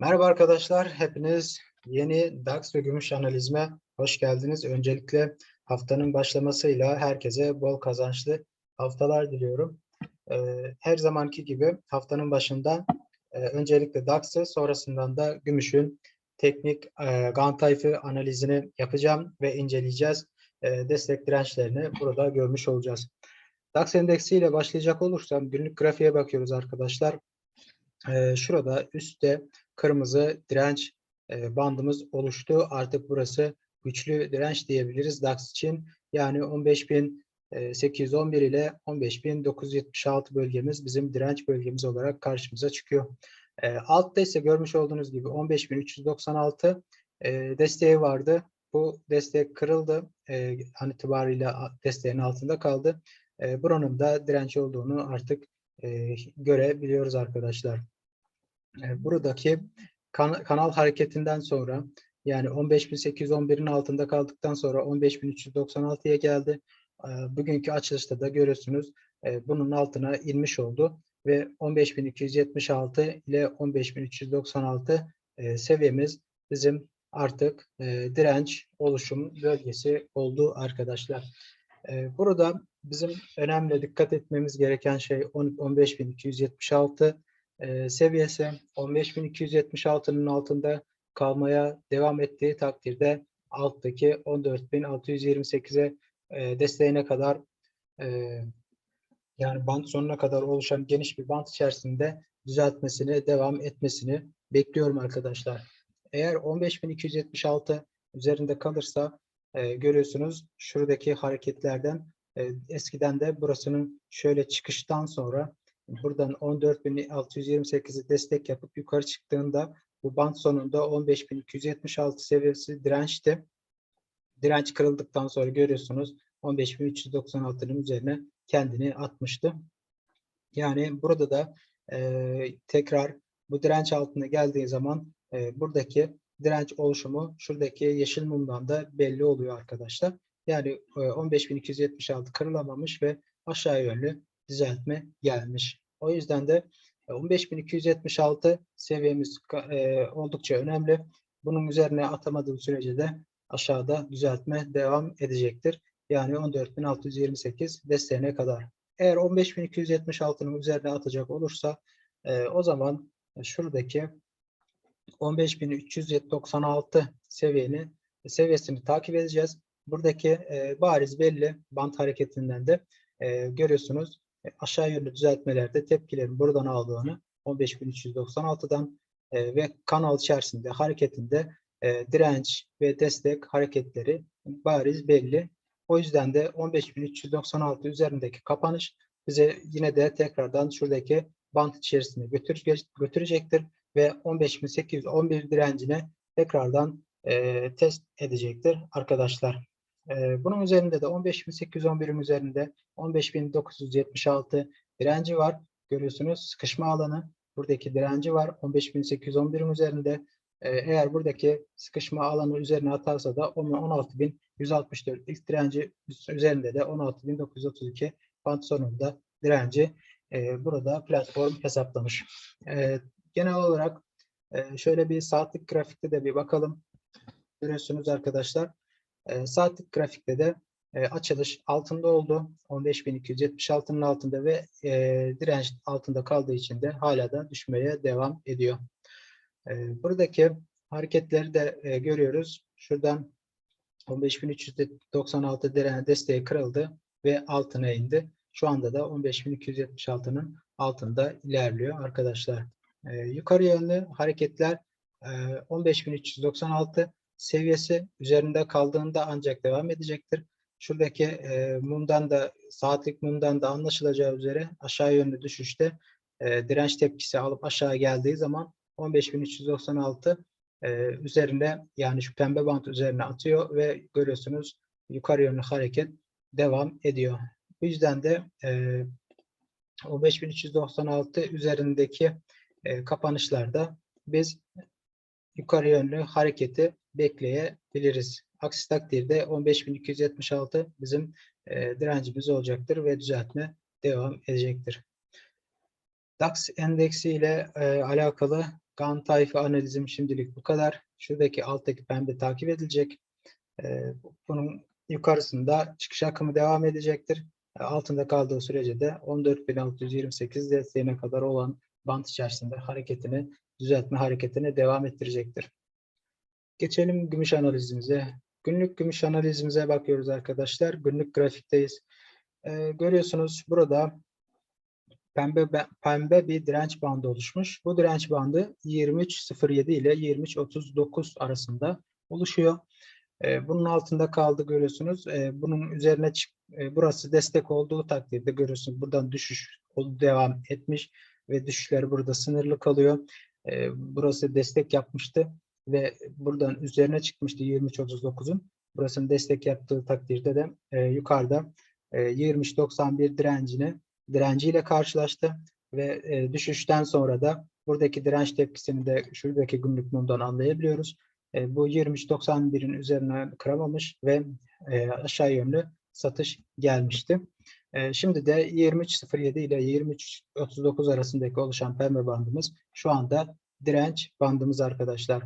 Merhaba arkadaşlar, hepiniz yeni DAX ve gümüş analizime hoş geldiniz. Öncelikle haftanın başlamasıyla herkese bol kazançlı haftalar diliyorum. Ee, her zamanki gibi haftanın başında e, öncelikle DAX'ı sonrasından da gümüşün teknik e, GAN tayfı analizini yapacağım ve inceleyeceğiz. E, destek dirençlerini burada görmüş olacağız. DAX endeksiyle başlayacak olursam günlük grafiğe bakıyoruz arkadaşlar. Şurada üstte kırmızı direnç bandımız oluştu. Artık burası güçlü direnç diyebiliriz DAX için. Yani 15.811 ile 15.976 bölgemiz bizim direnç bölgemiz olarak karşımıza çıkıyor. Altta ise görmüş olduğunuz gibi 15.396 e, desteği vardı. Bu destek kırıldı. E, an itibariyle desteğin altında kaldı. E, buranın da direnç olduğunu artık görebiliyoruz arkadaşlar. E, buradaki kan kanal hareketinden sonra yani 15.811'in altında kaldıktan sonra 15.396'ya geldi. E, bugünkü açılışta da görüyorsunuz e, bunun altına inmiş oldu ve 15.276 ile 15.396 e, seviyemiz bizim artık direnç oluşum bölgesi oldu arkadaşlar. Burada bizim önemli dikkat etmemiz gereken şey 15.276 e, seviyesi 15.276'nın altında kalmaya devam ettiği takdirde alttaki 14.628'e e, desteğine kadar e, yani band sonuna kadar oluşan geniş bir band içerisinde düzeltmesini, devam etmesini bekliyorum arkadaşlar. Eğer 15.276 üzerinde kalırsa e, görüyorsunuz şuradaki hareketlerden e, eskiden de burasının şöyle çıkıştan sonra buradan 14.628'i destek yapıp yukarı çıktığında bu band sonunda 15.276 seviyesi dirençti. Direnç kırıldıktan sonra görüyorsunuz 15.396'nın üzerine kendini atmıştı. Yani burada da e, tekrar bu direnç altına geldiği zaman e, buradaki direnç oluşumu şuradaki yeşil mumdan da belli oluyor arkadaşlar. Yani e, 15.276 kırılamamış ve aşağı yönlü düzeltme gelmiş. O yüzden de 15.276 e, seviyemiz e, oldukça önemli. Bunun üzerine atamadığı sürece de aşağıda düzeltme devam edecektir. Yani 14.628 desteğine kadar. Eğer 15.276'nın üzerine atacak olursa e, o zaman şuradaki 15.396 seviyeni seviyesini takip edeceğiz. Buradaki e, bariz belli bant hareketinden de e, görüyorsunuz e, aşağı yönlü düzeltmelerde tepkilerin buradan aldığını 15.396'dan e, ve kanal içerisinde hareketinde e, direnç ve destek hareketleri bariz belli. O yüzden de 15.396 üzerindeki kapanış bize yine de tekrardan şuradaki bant içerisine götürecektir ve 15.811 direncine tekrardan e, test edecektir arkadaşlar. E, bunun üzerinde de 15.811'in üzerinde 15.976 direnci var. Görüyorsunuz sıkışma alanı buradaki direnci var. 15.811'in üzerinde e, eğer buradaki sıkışma alanı üzerine atarsa da 16.164 ilk direnci üzerinde de 16.932 bant sonunda direnci e, burada platform hesaplamış. Genel olarak e, şöyle bir saatlik grafikte de bir bakalım. Görüyorsunuz arkadaşlar. E, saatlik grafikte de e, açılış altında oldu. 15.276'nın altında ve e, direnç altında kaldığı için de hala da düşmeye devam ediyor. E, buradaki hareketleri de e, görüyoruz. Şuradan 15.396 direnç desteği kırıldı ve altına indi. Şu anda da 15.276'nın altında ilerliyor arkadaşlar. E, yukarı yönlü hareketler e, 15.396 seviyesi üzerinde kaldığında ancak devam edecektir. Şuradaki e, mumdan da saatlik mumdan da anlaşılacağı üzere aşağı yönlü düşüşte e, direnç tepkisi alıp aşağı geldiği zaman 15.396 e, üzerinde yani şu pembe bant üzerine atıyor ve görüyorsunuz yukarı yönlü hareket devam ediyor. Bu yüzden de e, 15.396 üzerindeki e, kapanışlarda biz yukarı yönlü hareketi bekleyebiliriz. Aksi takdirde 15.276 bizim e, direncimiz olacaktır ve düzeltme devam edecektir. DAX endeksi ile e, alakalı GAN tayfa analizim şimdilik bu kadar. Şuradaki alttaki pembe takip edilecek. E, bunun yukarısında çıkış akımı devam edecektir. E, altında kaldığı sürece de 14.628 desteğine kadar olan bant içerisinde hareketini düzeltme hareketine devam ettirecektir. Geçelim gümüş analizimize. Günlük gümüş analizimize bakıyoruz arkadaşlar. Günlük grafikteyiz. Ee, görüyorsunuz burada pembe pembe bir direnç bandı oluşmuş. Bu direnç bandı 23.07 ile 23.39 arasında oluşuyor. Ee, bunun altında kaldı görüyorsunuz. Ee, bunun üzerine çık, e, burası destek olduğu takdirde görüyorsunuz. Buradan düşüş devam etmiş ve düşüşler burada sınırlı kalıyor. Ee, burası destek yapmıştı ve buradan üzerine çıkmıştı 23.39'un. Burasının destek yaptığı takdirde de e, yukarıda e, 23.91 direncini direnciyle karşılaştı ve e, düşüşten sonra da buradaki direnç tepkisini de şuradaki günlük mumdan anlayabiliyoruz. E, bu 23.91'in üzerine kıramamış ve e, aşağı yönlü satış gelmişti. E, şimdi de 23.07 ile 23.39 arasındaki oluşan pembe bandımız şu anda direnç bandımız arkadaşlar.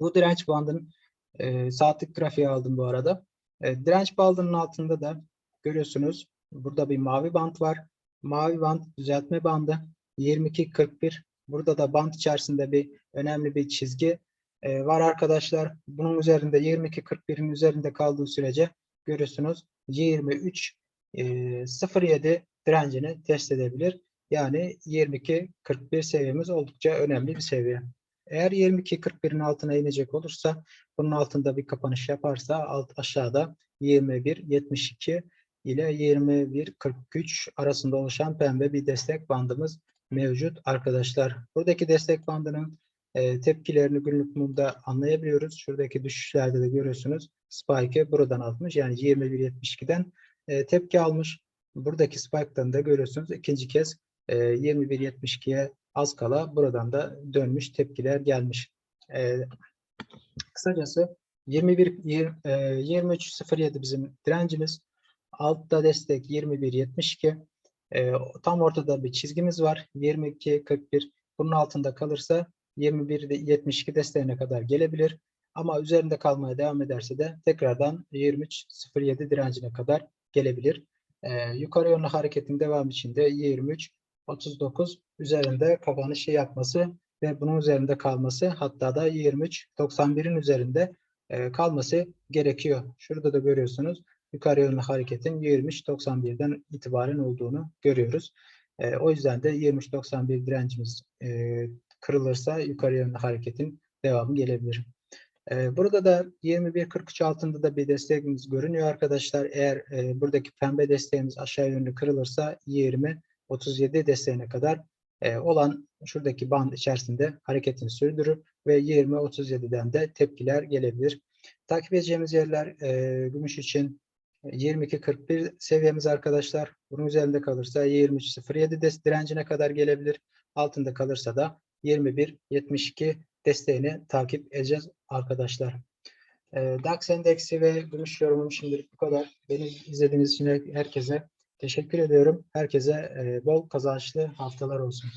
Bu direnç bandının e, saatlik grafiği aldım bu arada. E, direnç bandının altında da görüyorsunuz burada bir mavi band var. Mavi band düzeltme bandı 22.41. Burada da band içerisinde bir önemli bir çizgi e, var arkadaşlar. Bunun üzerinde 22.41'in üzerinde kaldığı sürece görüyorsunuz 23 e, 07 direncini test edebilir. Yani 22.41 seviyemiz oldukça önemli bir seviye. Eğer 22.41'in altına inecek olursa bunun altında bir kapanış yaparsa alt aşağıda 21.72 ile 21.43 arasında oluşan pembe bir destek bandımız mevcut arkadaşlar. Buradaki destek bandının e, tepkilerini günlük mumda anlayabiliyoruz. Şuradaki düşüşlerde de görüyorsunuz. Spike'ı buradan atmış. Yani 21.72'den e, tepki almış. Buradaki spike'tan da görüyorsunuz. ikinci kez e, 21.72'ye az kala buradan da dönmüş tepkiler gelmiş. E, kısacası 21 20, e, 23.07 bizim direncimiz. Altta destek 21.72. E, tam ortada bir çizgimiz var. 22.41. Bunun altında kalırsa 21.72 desteğine kadar gelebilir. Ama üzerinde kalmaya devam ederse de tekrardan 23.07 direncine kadar gelebilir. E, yukarı yönlü hareketin devam içinde 23 39 üzerinde kapanışı yapması ve bunun üzerinde kalması hatta da 23 91'in üzerinde e, kalması gerekiyor. Şurada da görüyorsunuz yukarı yönlü hareketin 23 91'den itibaren olduğunu görüyoruz. E, o yüzden de 23 91 direncimiz e, kırılırsa yukarı yönlü hareketin devamı gelebilir. E, burada da 21.43 altında da bir desteğimiz görünüyor arkadaşlar. Eğer e, buradaki pembe desteğimiz aşağı yönlü kırılırsa 20 37 desteğine kadar e, olan şuradaki band içerisinde hareketini sürdürür ve 20-37'den de tepkiler gelebilir. Takip edeceğimiz yerler e, gümüş için 22.41 seviyemiz arkadaşlar. Bunun üzerinde kalırsa 23.07 direncine kadar gelebilir. Altında kalırsa da 21.72 desteğini takip edeceğiz arkadaşlar. E, DAX endeksi ve gümüş yorumum şimdilik bu kadar. Beni izlediğiniz için herkese Teşekkür ediyorum. Herkese bol kazançlı haftalar olsun.